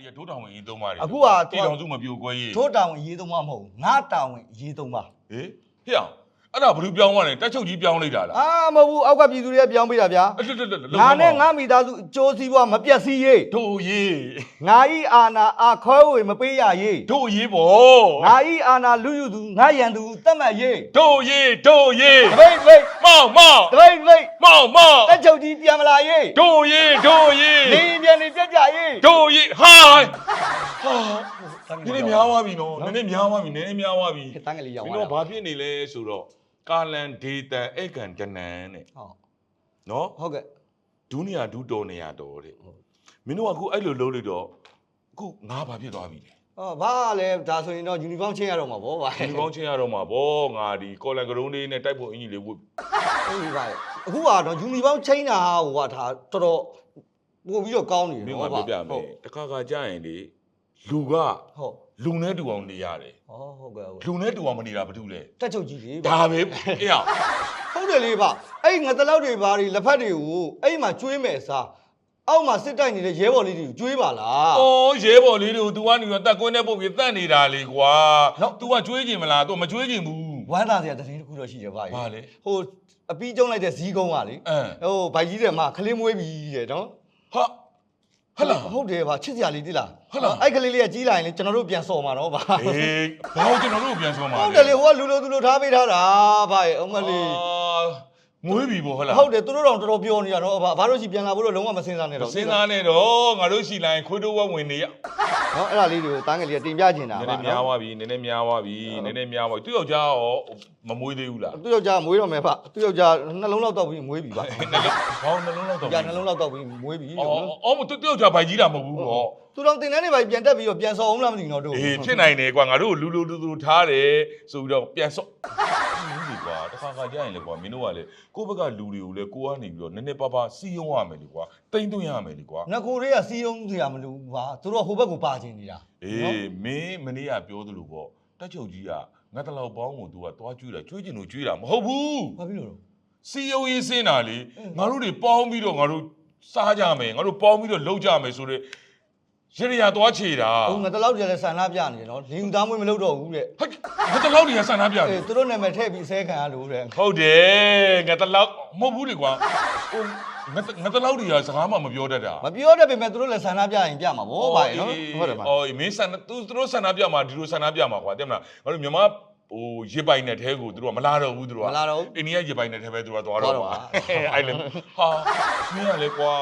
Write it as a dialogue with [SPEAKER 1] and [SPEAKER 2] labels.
[SPEAKER 1] တွေကဒိုးတောင်ဝင်ရေးသုံးပါတယ်
[SPEAKER 2] အခုက
[SPEAKER 1] တီတော်စုမပြိုကွဲရေး
[SPEAKER 2] တို့တာဝန်ရေးသုံးမမဟုတ်ဘူးငါတာဝန်ရေးသုံးပါ
[SPEAKER 1] ဟေးဟေ့အောင်အဲ့ဒါဘလူးပြောင်းသွားတယ်တက်ချုပ်ကြီးပြောင်းလိုက်တာလား
[SPEAKER 2] အာမဟုတ်ဘူးအောက်ကပြည်သူတွေကပြောင်းပေးတာဗျာ
[SPEAKER 1] အဲ့တက်တက်တက်
[SPEAKER 2] ငါနဲ့ငါမိသားစုအကျိုးစီးပွားမပြတ်စည်းရေး
[SPEAKER 1] တို့ရေး
[SPEAKER 2] ငါဤအာနာအာခေါ်ဝေမပေးရရေး
[SPEAKER 1] တို့ရေးပေါ့
[SPEAKER 2] ငါဤအာနာလူယူသူငါရန်သူတတ်မှတ်ရေး
[SPEAKER 1] တို့ရေးတို့ရေး
[SPEAKER 2] တပိတ်ပိတ်
[SPEAKER 1] မောင်မောင်
[SPEAKER 2] တပိတ်ပိတ်
[SPEAKER 1] မောင်မောင်
[SPEAKER 2] တက်ချုပ်ကြီးပြန်မလာရေး
[SPEAKER 1] တို့ရေးတို့ရေး
[SPEAKER 2] နေပြန်နေပြတ် ကြရေး
[SPEAKER 1] တို့ရေးဟာဟာန
[SPEAKER 2] န
[SPEAKER 1] ည်းနည်းများသွားပြီနော်နည်းနည်းများသွားပြီနည်းနည်းများသွားပြီ
[SPEAKER 2] တန်းကလေးရောက်
[SPEAKER 1] မင်း
[SPEAKER 2] သွား
[SPEAKER 1] တို့ဘာဖြစ်နေလဲဆိုတော့ကာလန်ဒေတန်ဧကန်ကနန်တဲ့
[SPEAKER 2] ဟုတ်
[SPEAKER 1] နော်
[SPEAKER 2] ဟုတ်ကဲ့
[SPEAKER 1] ဒုနီယာဒုတော်နေရတော်တဲ့မင်းတို့ကအခုအဲ့လိုလုပ်လိုက်တော့အခုငါဘာဖြစ်သွားပြီလဲ
[SPEAKER 2] ဟောဘာလဲဒါဆိုရင်တော့ယူနီဖောင်းချင်းရတော့မှာဗောဗျာ
[SPEAKER 1] ဒီကောင်းချင်းရတော့မှာဗောငါဒီကော်လန်ကရုံးလေးနဲ့တိုက်ဖို့အင်ကြီးလေးဝတ်
[SPEAKER 2] ဟုတ်ပြီဗျာအခုကတော့ယူနီဖောင်းချင်းတာဟိုကဒါတော်တော် ပို့ပြီးတော့ကောင်းနေ
[SPEAKER 1] မ
[SPEAKER 2] တယ်
[SPEAKER 1] င်းက
[SPEAKER 2] နော်
[SPEAKER 1] ပြောပြ
[SPEAKER 2] ဟု
[SPEAKER 1] မယ်
[SPEAKER 2] တ်
[SPEAKER 1] တခါခါကြာရင်လေလူက
[SPEAKER 2] ဟုတ်
[SPEAKER 1] လူနဲ့တူအောင်နေရတယ်
[SPEAKER 2] ဟောဟုတ်ကဲ့ဟုတ်ကဲ့
[SPEAKER 1] လူနဲ့တူအောင်မနေတာဘာလို့လဲ
[SPEAKER 2] တက်ချုပ်ကြီးလေဗျာ
[SPEAKER 1] ဒါပဲအေးအောင်
[SPEAKER 2] ဟုတ်တယ်လေဗျအဲ့ငါတလောက်တွေဘာတွေလက်ဖက်တွေကိုအဲ့မှာကျွေးမယ်စားအောက်မှာစစ်တိုက်နေတဲ့ရဲဘော်လေးတွေကိုကျွေးပါလား
[SPEAKER 1] အော်ရဲဘော်လေးတွေကို तू ကနေတော့တက်ကွင်းနဲ့ပုတ်ပြီးတတ်နေတာလေကွာ
[SPEAKER 2] နော်
[SPEAKER 1] तू ကကြွေးကြင်မလား तू မကြွေးကြင်ဘူး
[SPEAKER 2] ဝမ်းသာစရာသတင်းတစ်ခုတော့ရှိတယ်ဗျာ
[SPEAKER 1] ဘာလဲ
[SPEAKER 2] ဟိုအပီးကျုံလိုက်တဲ့ဇီးကုန်းကလေ
[SPEAKER 1] အင်း
[SPEAKER 2] ဟိုဗိုက်ကြီးတယ်မှာခလေးမွေးပြီတဲ့နော်
[SPEAKER 1] ဟာဟတ်လာ
[SPEAKER 2] ဟုတ်တယ်ဗျချစ်စရာလေးတိလား
[SPEAKER 1] ဟုတ်လား
[SPEAKER 2] အဲ့ကလေးလေးကကြီးလာရင်လေကျွန်တော်တို့ပြန်စော်မှာနော်ဗျာ
[SPEAKER 1] အေးဘာလို့ကျွန်တော်တို့ပြန်ဆုံးမှာ
[SPEAKER 2] ဟုတ်တယ်လေဟိုကလူလိုသူလိုထားပေးထားတာဗျအမလေး
[SPEAKER 1] အာမွေးပြီပေါ့ဟတ်လား
[SPEAKER 2] ဟုတ်တယ်သူတို့တော့တော်တော်ပြောနေတာနော်ဘာဘာလို့ရှိပြန်လာဖို့တော့လုံးဝမစင်စားနဲ့တော့
[SPEAKER 1] စဉ်းစားနေတော့ငါတို့ရှိလိုက်ခွေးတိုးဝဝင်နေရ
[SPEAKER 2] နော်အဲ့ဒါလေးတွေကိုတန်းကလေးကတင်ပြချင်တာ
[SPEAKER 1] နည်း
[SPEAKER 2] ဗျ
[SPEAKER 1] နည်းများသွားပြီနည်းနည်းများသွားပြီနည်းနည်းများသွားပြီသူယောက်ျားရောမမွေးသေးဘူးလား
[SPEAKER 2] သူ့ယောက်ျားမွေးတော့မယ်ဗျသူ့ယောက်ျားနှလုံးလောက်တော့ပြီးမွေးပြီဗျ
[SPEAKER 1] နှလုံးဘောင်းနှလုံးလောက်တော့
[SPEAKER 2] ကြာနှလုံးလောက်တော့ပြီးမွေးပြီ
[SPEAKER 1] အော်
[SPEAKER 2] လို့နော်
[SPEAKER 1] အော်မသူယောက်ျားဘိုက်ကြီးတာမဟုတ်ဘူးပေါ့
[SPEAKER 2] သူတော့တင်တန်းတွေပါပြန်တက်ပြီးတော့ပြန်စော်အောင်လားမသိဘူးတော့တို့
[SPEAKER 1] အေးဖြစ်နိုင်တယ်ကွာငါတို့လူလူလူလူထားတယ်ဆိုပြီးတော့ပြန်ဆော့ဘူးလေကွာတခါခါကြာရင်လေကွာမင်းတို့ကလေကိုယ့်ဘက်ကလူတွေကိုလေကိုကနေပြီးတော့နည်းနည်းပါးပါးစီယုံရမယ်လေကွာတိမ့်သွင်းရမယ်လေကွာ
[SPEAKER 2] ငကိုတွေကစီးအောင်စရာမလိုဘူးဗျသူတို့ကဟိုဘက်ကိုပါချင်နေတာ
[SPEAKER 1] အေးမင်းမနေ့ကပြောသလိုပေါ့တက်ချုပ်ကြီးကငါတလောက်ပေါင်းကို तू ကသွားကျွေးတာကျွေးချင်လို့ကျွေးတာမဟုတ်ဘူး
[SPEAKER 2] ဘာဖြစ်လို့လဲ
[SPEAKER 1] စီယုံရေးစင်းတာလေ
[SPEAKER 2] အင်း
[SPEAKER 1] ငါတို့တွေပေါင်းပြီးတော့ငါတို့စားကြမယ်ငါတို့ပေါင်းပြီးတော့လှုပ်ကြမယ်ဆိုတော့ရရသွားချေတာ
[SPEAKER 2] ဟိုငါတလောက်တည်းလည်းဆန္ဒပြနေတယ်နော်လင်သားမွေးမလုပ်တော့ဘူးတဲ့
[SPEAKER 1] ဟဲ့ ငါတလောက်တွေကဆန္ဒပြတ
[SPEAKER 2] အေး
[SPEAKER 1] ယ်
[SPEAKER 2] သူတို့နာမည်ထည့်ပြီးဆဲခံရလို့တဲ့
[SPEAKER 1] ဟုတ်တယ်ငါတလောက်မဟုတ်ဘူးလေကွာဟိုငါတငါတလောက်တွေကစကားမှမပြောတတ်တာ
[SPEAKER 2] မပြောတတ်ပေမဲ့သူတို့လည်းဆန္ဒပြရင်ပြမှာဗောဗျာနော်ဟုတ်တယ်ဗျ
[SPEAKER 1] အော်မင်းဆန္ဒသူသူတို့ဆန္ဒပြမှာဒီလိုဆန္ဒပြမှာကွာတဲ့မလားငါတို့မြန်မာဟိုရေပိုင်နဲ့ထဲကိုသူတို့ကမလာတော့ဘူးသူတို့က
[SPEAKER 2] မလာတော့ဘူး
[SPEAKER 1] အိန္ဒိယရေပိုင်နဲ့ထဲပဲသူတို့ကသွားတော့
[SPEAKER 2] သွားတော့
[SPEAKER 1] ပါ
[SPEAKER 2] ပါ
[SPEAKER 1] အဲ့လေဟာမင်းကလေကွာ